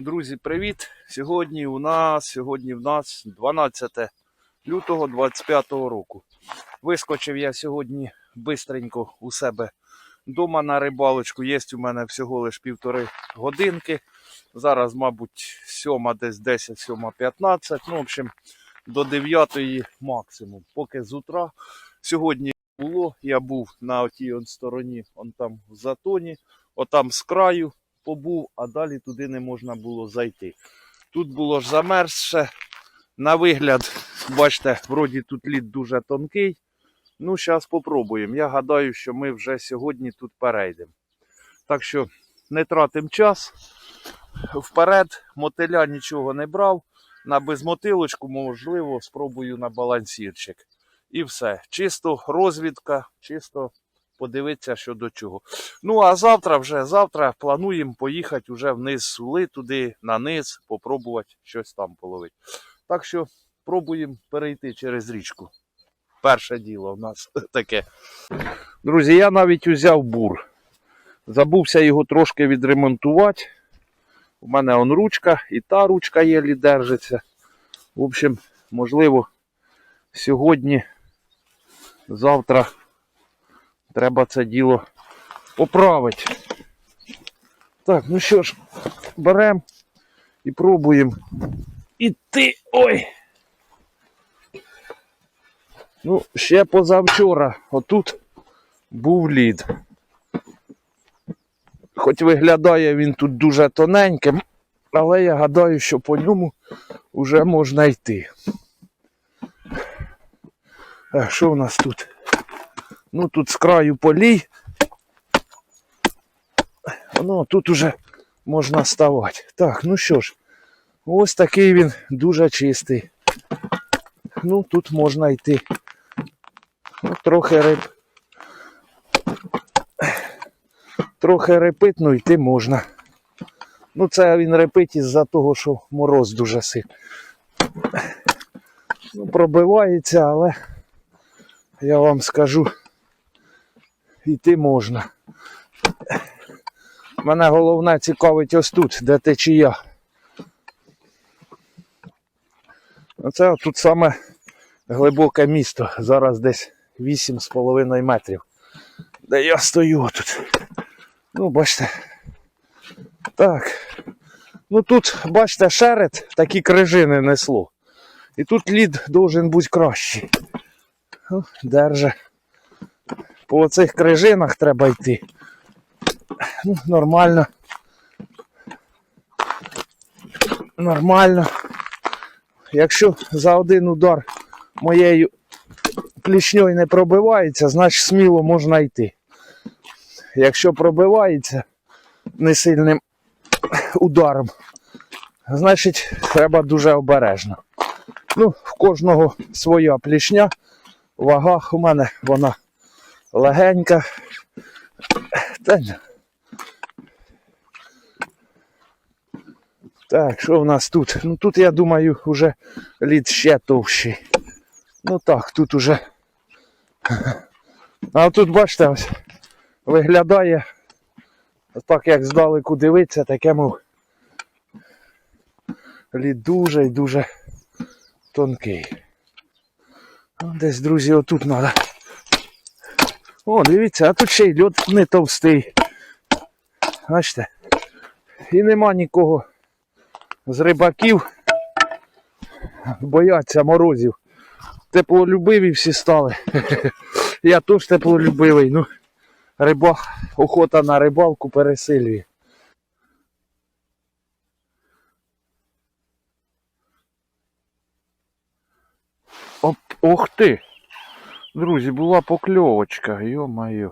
Друзі, привіт! Сьогодні у нас, сьогодні в нас 12 лютого 25 року. Вискочив я сьогодні бистренько у себе вдома на рибалочку. Є у мене всього лиш півтори годинки. Зараз, мабуть, сьома десь 10, сьома 15. Ну, в общем, до 9 максимум. Поки з утра. Сьогодні було, я був на отій стороні, он там в затоні, отам з краю побув, а далі туди не можна було зайти. Тут було ж замерзше. На вигляд, бачите, вроді тут лід дуже тонкий. Ну, зараз спробуємо. Я гадаю, що ми вже сьогодні тут перейдемо. Так що не тратимо час. Вперед, мотиля нічого не брав. На безмотилочку, можливо, спробую на балансірчик. І все. Чисто розвідка, чисто подивитися, що до чого. Ну, а завтра вже завтра плануємо поїхати вже вниз сули, туди, на низ, попробувати щось там половити. Так що пробуємо перейти через річку. Перше діло в нас таке. Друзі, я навіть узяв бур. Забувся його трошки відремонтувати. У мене он ручка, і та ручка єлі держиться. В общем, можливо, сьогодні, завтра треба це діло поправити. Так, ну що ж, беремо і пробуємо іти. Ой! Ну, ще позавчора отут був лід. Хоч виглядає він тут дуже тоненьким, але я гадаю, що по ньому вже можна йти. А що в нас тут? Ну тут з краю полій. Ну, тут уже можна ставати. Так, ну що ж, ось такий він дуже чистий. Ну, тут можна йти. Ну, трохи риб. Трохи репить, ну йти можна. Ну, це він репить із-за того, що мороз дуже сильний. Ну, пробивається, але я вам скажу, йти можна. Мене головне цікавить ось тут, де течія. Оце тут саме глибоке місто. Зараз десь 8,5 метрів. Де я стою тут. Ну, бачите. Так. Ну тут, бачите, шерет такі крижини несло. І тут лід должен бути кращий. Держи. По цих крижинах треба йти. Ну, нормально. Нормально. Якщо за один удар моєю плішньою не пробивається, значить сміло можна йти. Якщо пробивається несильним ударом, значить треба дуже обережно. Ну, в кожного своя плішня. Вага у мене вона легенька. Так, що в нас тут? Ну тут, я думаю, вже лід ще товщий. Ну так, тут уже. А тут, бачите, ось виглядає так, як здалеку дивиться, таке мов лід дуже і дуже тонкий. Десь, друзі, отут треба. О, дивіться, а тут ще й льод не товстий. Бачите? І нема нікого з рибаків. Бояться морозів. Теплолюбиві всі стали. Я теж теплолюбивий. Ну, риба, охота на рибалку пересилює. Оп, ох ти! Друзі, була покльовочка, йо-моє.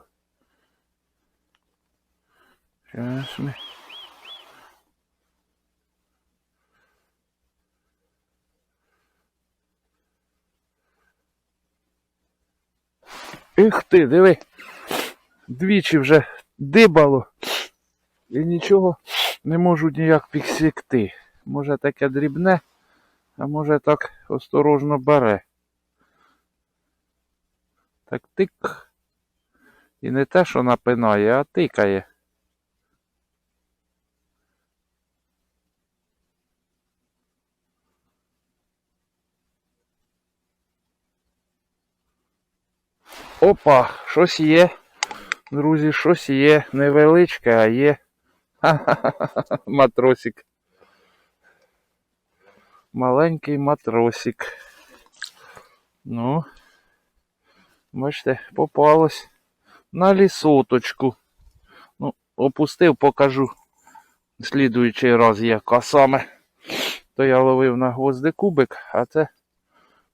Зараз ми. Ех ти, диви. Двічі вже дибало. І нічого не можу ніяк підсікти. Може таке дрібне, а може так осторожно бере. Так тик. І не те, що напинає, а тикає. Опа, щось є. Друзі, щось є. Невеличке, а є. Ха-ха-ха, матросик. Маленький матросик. Ну бачите, попалось на лісоточку. Ну, опустив, покажу. Слідуючий раз яка саме. То я ловив на гвозди кубик, а це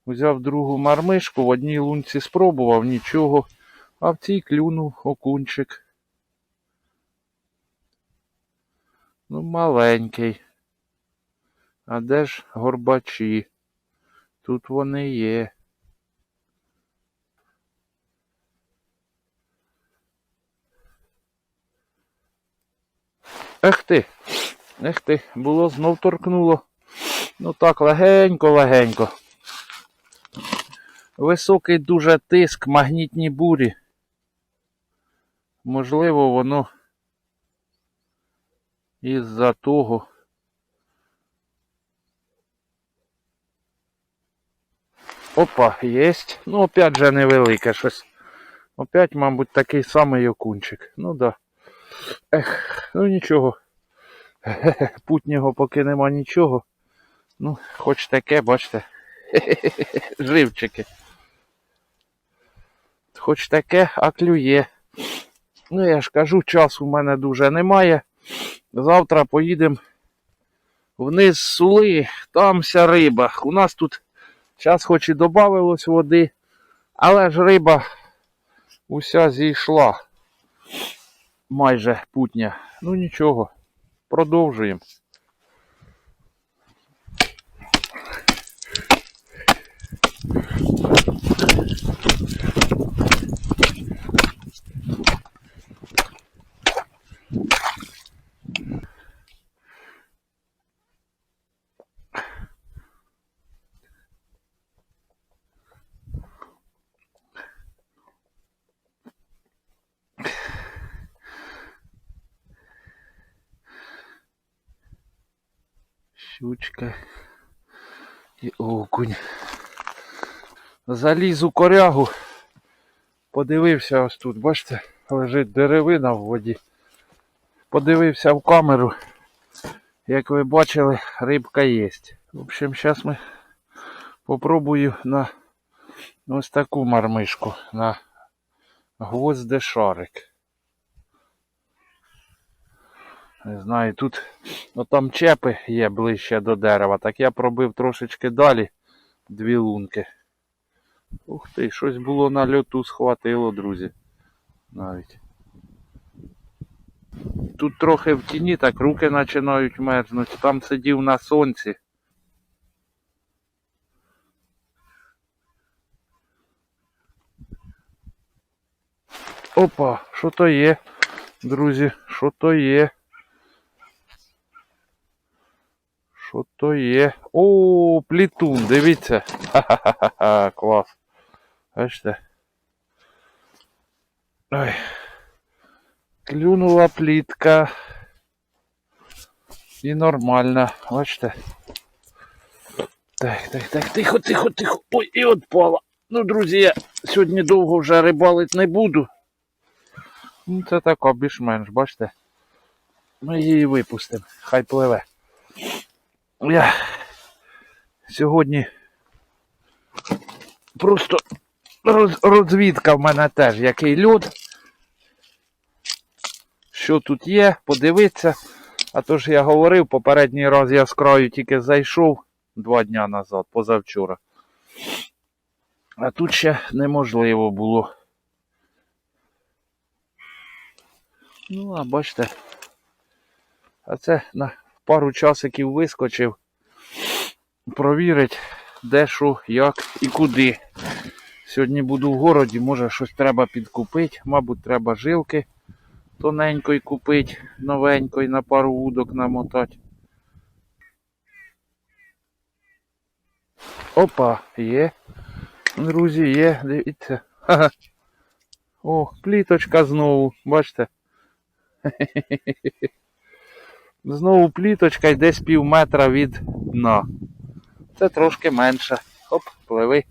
взяв другу мармишку, в одній лунці спробував, нічого. А в цій клюнув окунчик. Ну, маленький. А де ж горбачі? Тут вони є. Ех ти, ех ти, було знов торкнуло. Ну так, легенько-легенько. Високий дуже тиск, магнітні бурі. Можливо, воно із-за того. Опа, єсть. Ну, опять же невелике щось. Опять, мабуть, такий самий окунчик. Ну да. Ех, ну нічого. Путнього поки нема нічого. Ну, хоч таке, бачите. Живчики. Хоч таке, а клює. Ну, я ж кажу, часу в мене дуже немає. Завтра поїдемо вниз сули, там вся риба. У нас тут час хоч і додавилось води, але ж риба уся зійшла. Майже путня. Ну нічого, продовжуємо. І окунь. Заліз у корягу. Подивився ось тут, бачите, лежить деревина в воді. Подивився в камеру. Як ви бачили, рибка є. В общем, зараз ми попробую на ось таку мармишку, на гвозде шарик. Не знаю, тут ну, там чепи є ближче до дерева, так я пробив трошечки далі дві лунки. Ух ти, щось було на льоту схватило, друзі. Навіть. Тут трохи в тіні, так руки починають мерзнути. Там сидів на сонці. Опа, що то є, друзі, що то є. Що то є? О, плітун, дивіться. Ха-ха-ха, клас. Бачите? Ой. Клюнула плітка. І нормально, бачите. Так, так, так, тихо, тихо, тихо. Ой, і отпала. Ну, друзі, я сьогодні довго вже рибалити не буду. Ну, це така більш-менш, бачите. Ми її випустимо. Хай пливе. Я сьогодні просто роз, розвідка в мене теж, який льод. Що тут є, подивитися. А то ж я говорив, попередній раз я з краю тільки зайшов два дня назад, позавчора. А тут ще неможливо було. Ну, а бачите. А це на пару часиків вискочив. Провірить, де що, як і куди. Сьогодні буду в городі, може щось треба підкупити. Мабуть, треба жилки тоненької купити, новенької на пару вудок намотати. Опа, є. Друзі, є, дивіться. Ха-ха. О, пліточка знову, бачите? Знову пліточка і десь пів метра від дна. Це трошки менше. Оп, пливи.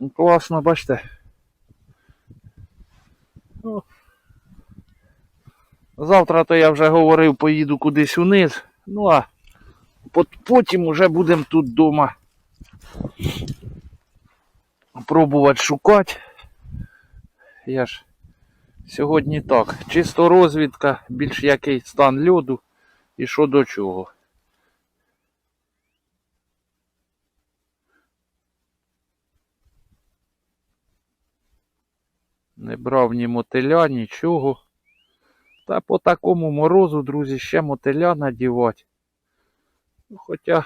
Ну, Класно, бачите. Завтра то я вже говорив, поїду кудись униз. Ну а потім уже будемо тут вдома пробувати шукати. Я ж сьогодні так. Чисто розвідка, більш який стан льоду і що до чого. Не брав ні мотиля, нічого. Та по такому морозу, друзі, ще мотиля надівати. Ну, хоча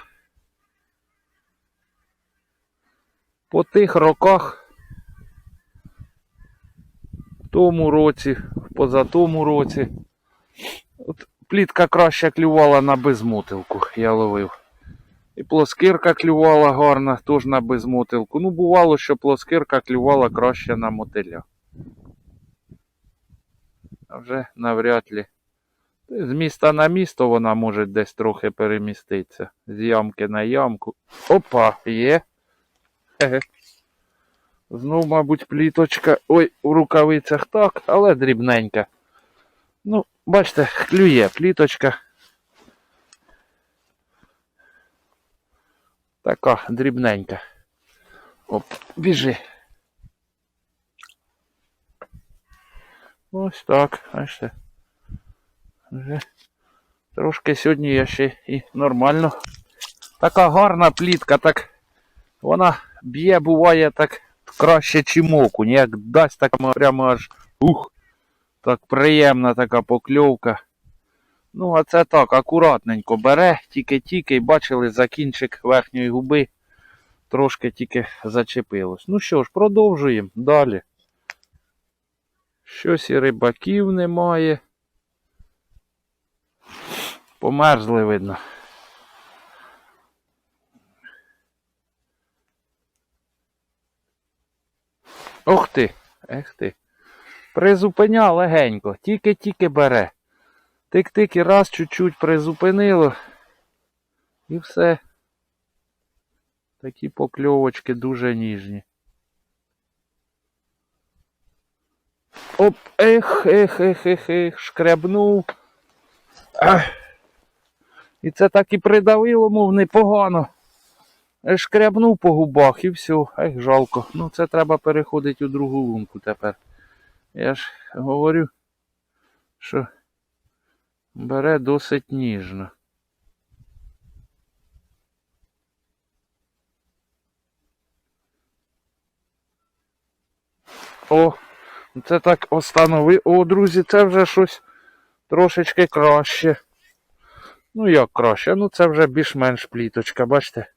по тих роках в тому році, в позатому році. Плітка краще клювала на безмотилку, я ловив. І плоскирка клювала гарно, теж на безмотилку. Ну, бувало, що плоскирка клювала краще на мотиля. А вже навряд ли. З міста на місто вона може десь трохи переміститися. З ямки на ямку. Опа, є. Хе-хе. Знов, мабуть, пліточка. Ой, у рукавицях так, але дрібненька. Ну, бачите, клює пліточка. Така дрібненька. Оп, біжи. Ось так, бачите. Вже трошки сьогодні я ще і нормально. Така гарна плітка, так вона б'є, буває так краще, чим окунь. Як дасть так прямо аж ух. Так приємна така покльовка. Ну, а це так, акуратненько бере, тільки-тільки і бачили за кінчик верхньої губи. Трошки тільки зачепилось. Ну що ж, продовжуємо далі. Щось і рибаків немає. Померзли, видно. Ох ти, ех ти. Призупиня легенько, тільки-тільки бере. Тик-тик і раз чуть-чуть призупинило. І все. Такі покльовочки дуже ніжні. Оп, ех, ех, ех, ех, ех, шкрябнув. Ах. І це так і придавило, мов непогано. Е, Шкрябнув по губах і все. Ех, жалко. Ну це треба переходити у другу лунку тепер. Я ж говорю, що бере досить ніжно. О, це так останови. О, друзі, це вже щось трошечки краще. Ну як краще? Ну це вже більш-менш пліточка, бачите?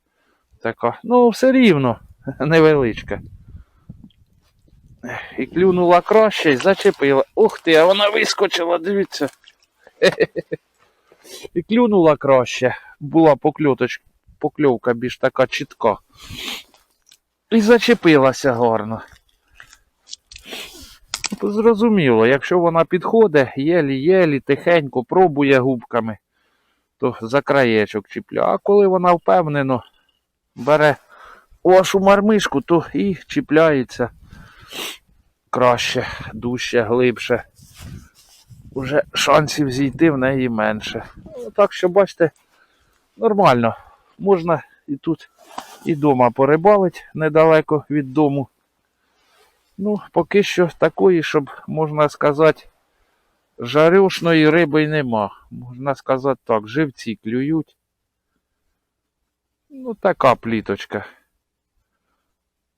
Така. Ну, все рівно, невеличка. І клюнула краще і зачепила. Ух ти, а вона вискочила, дивіться. І клюнула краще. Була покльоточ... покльовка більш така чітка. І зачепилася гарно. Зрозуміло, якщо вона підходить, єлі-єлі, тихенько пробує губками, то за краєчок чіпля. А коли вона впевнено бере вашу мармишку, то і чіпляється краще, дужче, глибше. Уже шансів зійти в неї менше. Ну, Так що, бачите, нормально. Можна і тут, і вдома порибалити недалеко від дому. Ну, поки що такої, щоб, можна сказати, жарюшної риби нема. Можна сказати так, живці клюють. Ну, така пліточка.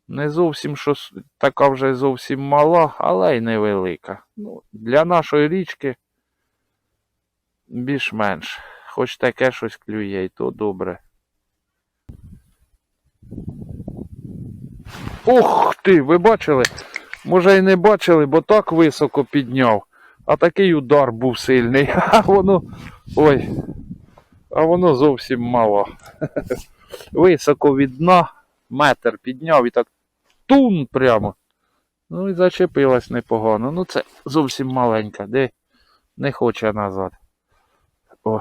Не зовсім що така вже зовсім мала, але й невелика. Ну, для нашої річки більш-менш. Хоч таке щось клює, і то добре. Ух ти, ви бачили? Може і не бачили, бо так високо підняв. А такий удар був сильний. А воно. Ой. А воно зовсім мало. Високо від дна, метр підняв і так тун прямо. Ну і зачепилась непогано. Ну це зовсім маленька, де не хоче назад. О.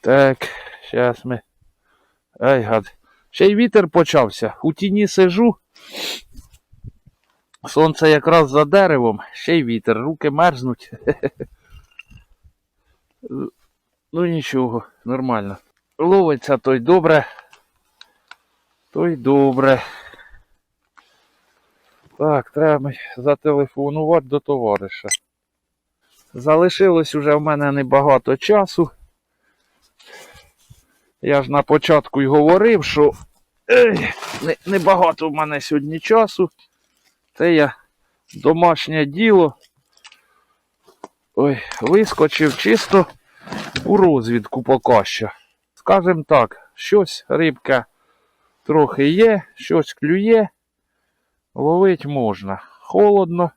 Так, зараз ми. Ай, гад. Ще й вітер почався. У тіні сижу. Сонце якраз за деревом, ще й вітер, руки мерзнуть. Ну нічого, нормально. Ловиться той добре. Той добре. Так, треба зателефонувати до товариша. Залишилось уже в мене небагато часу. Я ж на початку й говорив, що ей, не- небагато в мене сьогодні часу. Це я домашнє діло. Ой, вискочив чисто у розвідку поки що. Скажем так, щось рибка трохи є, щось клює, ловить можна. Холодно.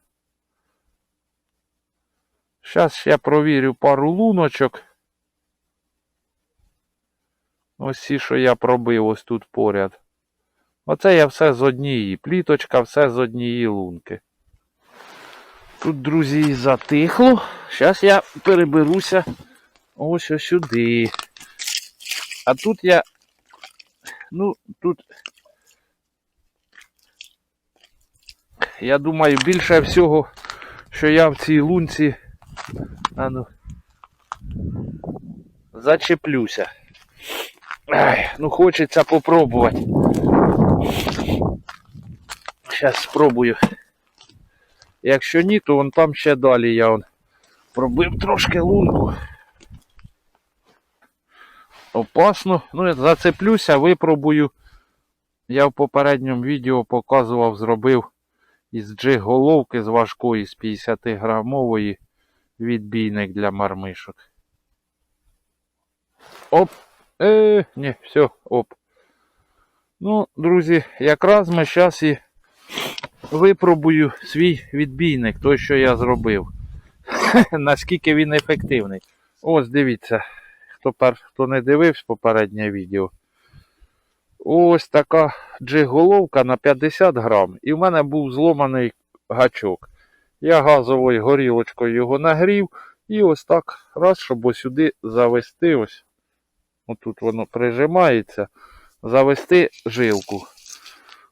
Зараз ще провірю пару луночок. Ось ці, що я пробив ось тут поряд. Оце я все з однієї. Пліточка, все з однієї лунки. Тут, друзі, затихло. Зараз я переберуся ось сюди. А тут я. Ну, тут. Я думаю, більше всього, що я в цій лунці. А ну. Зачеплюся. Ай, ну хочеться попробувати. Зараз спробую. Якщо ні, то вон там ще далі я вон пробив трошки лунку. Опасно. Ну, я зацеплюся, випробую. Я в попередньому відео показував, зробив із джиг-головки з важкої, з 50 грамової відбійник для мармишок. Оп! Е, ні, все, оп. Ну, друзі, якраз ми зараз і випробую свій відбійник, той, що я зробив. Наскільки він ефективний. Ось дивіться, хто, пер, хто не дивився попереднє відео. Ось така джиг-головка на 50 грам. І в мене був зломаний гачок. Я газовою горілочкою його нагрів. І ось так, раз, щоб ось сюди завести ось. Отут воно прижимається. Завести жилку.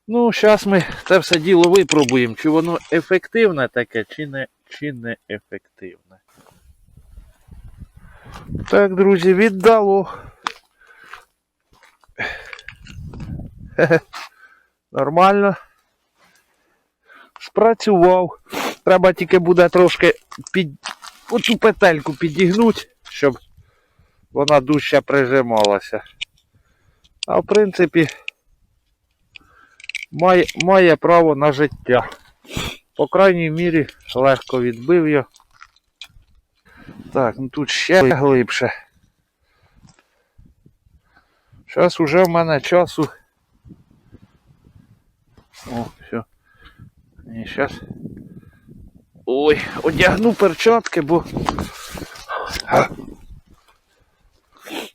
Ну, зараз ми це все діло випробуємо, чи воно ефективне таке, чи не, чи не ефективне. Так, друзі, віддало. Нормально. Спрацював. Треба тільки буде трошки під оцю петельку підігнути, щоб вона дужче прижималася. А в принципі, має, має право на життя. По крайній мірі легко відбив я. Так, ну тут ще глибше. Зараз уже в мене часу. О, все. І зараз. Ой, одягну перчатки, бо. А.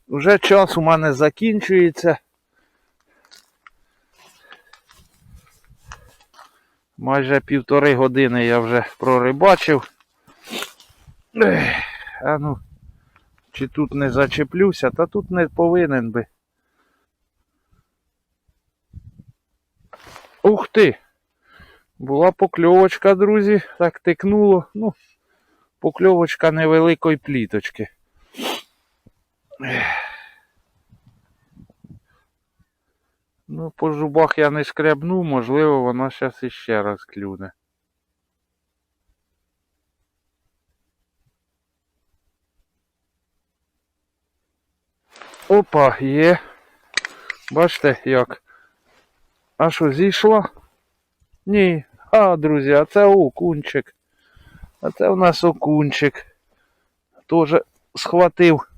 Уже час у мене закінчується. Майже півтори години я вже прорибачив. А ну, чи тут не зачеплюся, та тут не повинен би. Ух ти! Була покльовочка, друзі, так тикнуло. Ну, покльовочка невеликої пліточки. Ну, по зубах я не скребну, можливо, вона зараз іще раз клюне. Опа, є. Бачите, як? А що, зійшла? Ні. А, друзі, а це окунчик. А це у нас окунчик. Тоже схватив.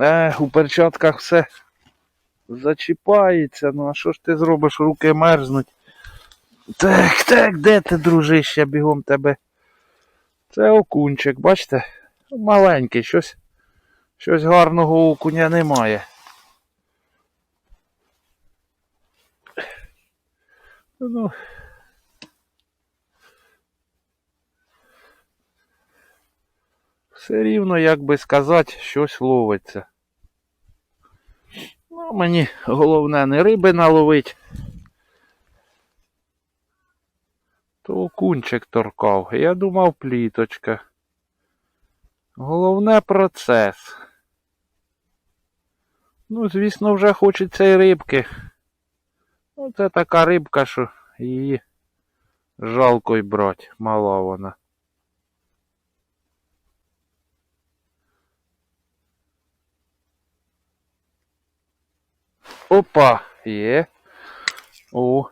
Е, у перчатках все зачіпається. Ну а що ж ти зробиш? Руки мерзнуть. Так, так, де ти, дружище, бігом тебе? Це окунчик, бачите? Маленький, щось, щось гарного окуня немає. Ну. Все рівно, як би сказати, щось ловиться. Ну, мені головне не риби наловить. То окунчик торкав. Я думав пліточка. Головне процес. Ну, звісно, вже хочеться і рибки. Ну, це така рибка, що її жалко й брать, мала вона. Опа, є. О,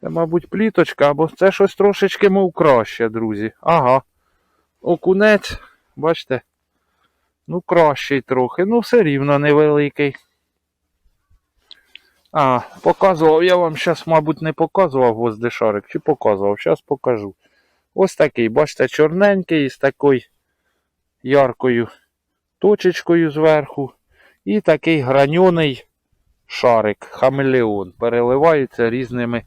це, мабуть, пліточка, або це щось трошечки мов краще, друзі. Ага. Окунець, бачите? Ну, кращий трохи, ну все рівно невеликий. А, показував, я вам зараз, мабуть, не показував воздишарик, чи показував, зараз покажу. Ось такий, бачите, чорненький з такою яркою точечкою зверху. І такий граньоний шарик, хамелеон. Переливається різними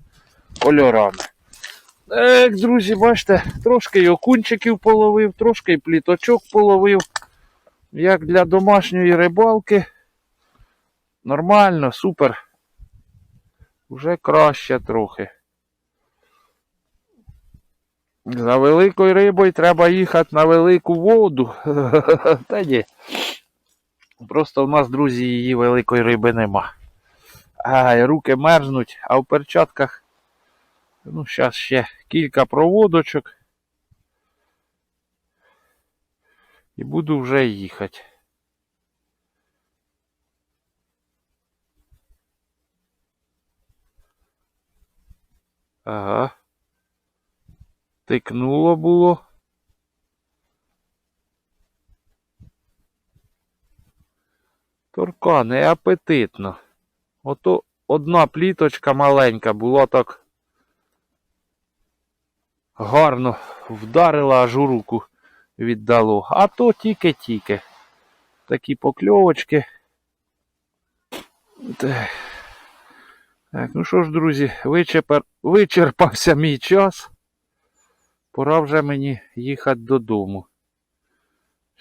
кольорами. Так, друзі, бачите, трошки й окунчиків половив, трошки й пліточок половив. Як для домашньої рибалки. Нормально, супер. Вже краще трохи. За великою рибою треба їхати на велику воду. Та ні. Просто в нас, друзі, її великої риби нема. Ай, руки мерзнуть, а в перчатках. Ну, зараз ще кілька проводочок. І буду вже їхати. Ага. Тикнуло було. Торка, не апетитно. Ото одна пліточка маленька була так гарно вдарила, аж у руку віддало. А то тільки-тільки. Такі покльовочки. Так. Ну що ж, друзі, вичерпар... вичерпався мій час. Пора вже мені їхати додому.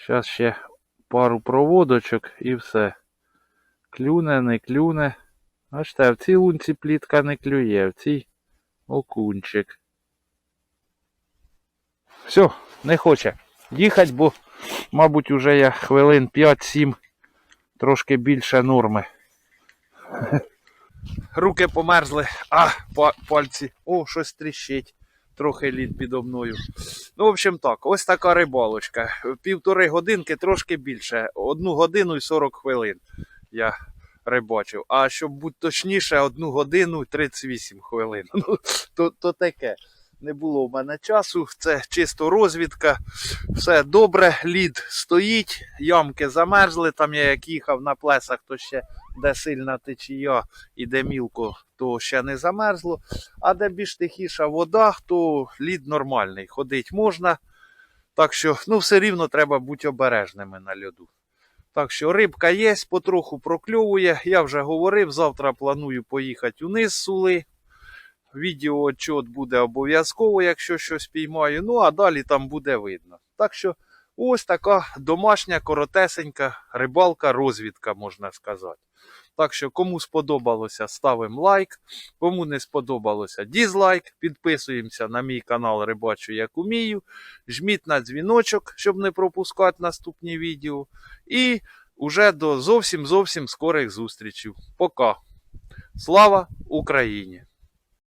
Зараз ще пару проводочок і все. Клюне, не клюне. Бачите, в цій лунці плітка не клює, в цій окунчик. Все, не хоче їхати, бо, мабуть, уже я хвилин 5-7 трошки більше норми. Руки померзли, а пальці. О, щось тріщить. Трохи лід підо мною. Ну, в общем так, ось така рибалочка. Півтори годинки, трошки більше. Одну годину і 40 хвилин я рибачив. А щоб бути точніше, одну годину і 38 хвилин. Ну, то, то таке. Не було в мене часу, це чисто розвідка. Все добре, лід стоїть, ямки замерзли. Там я як їхав на плесах, то ще де сильна течія і де мілко, то ще не замерзло. А де більш тихіша вода, то лід нормальний. Ходить можна. Так що, ну, все рівно треба бути обережними на льоду. Так що рибка є, потроху прокльовує. Я вже говорив, завтра планую поїхати униз сули. Відео отчет буде обов'язково, якщо щось піймаю. Ну, а далі там буде видно. Так що ось така домашня, коротесенька рибалка, розвідка, можна сказати. Так що, кому сподобалося, ставимо лайк. Кому не сподобалося, дізлайк. Підписуємося на мій канал Рибачу Як Умію. Жміть на дзвіночок, щоб не пропускати наступні відео. І уже до зовсім зовсім скорих зустрічей. Пока. Слава Україні!